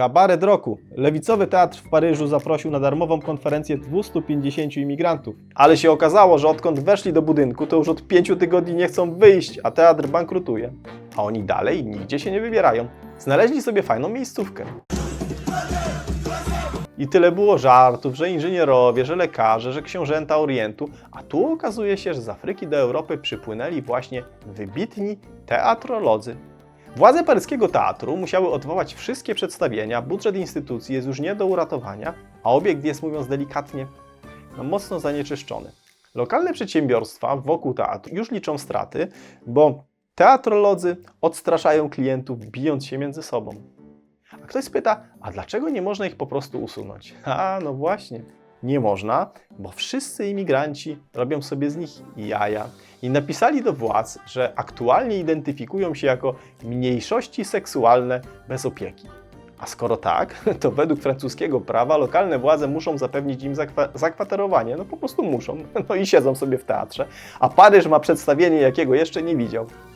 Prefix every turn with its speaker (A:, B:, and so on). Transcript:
A: Kabaret roku. Lewicowy teatr w Paryżu zaprosił na darmową konferencję 250 imigrantów. Ale się okazało, że odkąd weszli do budynku, to już od pięciu tygodni nie chcą wyjść, a teatr bankrutuje. A oni dalej nigdzie się nie wybierają. Znaleźli sobie fajną miejscówkę. I tyle było żartów, że inżynierowie, że lekarze, że książęta Orientu, a tu okazuje się, że z Afryki do Europy przypłynęli właśnie wybitni teatrolodzy. Władze paryskiego teatru musiały odwołać wszystkie przedstawienia, budżet instytucji jest już nie do uratowania, a obiekt jest, mówiąc delikatnie, no, mocno zanieczyszczony. Lokalne przedsiębiorstwa wokół teatru już liczą straty, bo teatrolodzy odstraszają klientów, bijąc się między sobą. A ktoś spyta, a dlaczego nie można ich po prostu usunąć? A, no właśnie. Nie można, bo wszyscy imigranci robią sobie z nich jaja i napisali do władz, że aktualnie identyfikują się jako mniejszości seksualne bez opieki. A skoro tak, to według francuskiego prawa lokalne władze muszą zapewnić im zakwa- zakwaterowanie. No po prostu muszą. No i siedzą sobie w teatrze. A Paryż ma przedstawienie, jakiego jeszcze nie widział.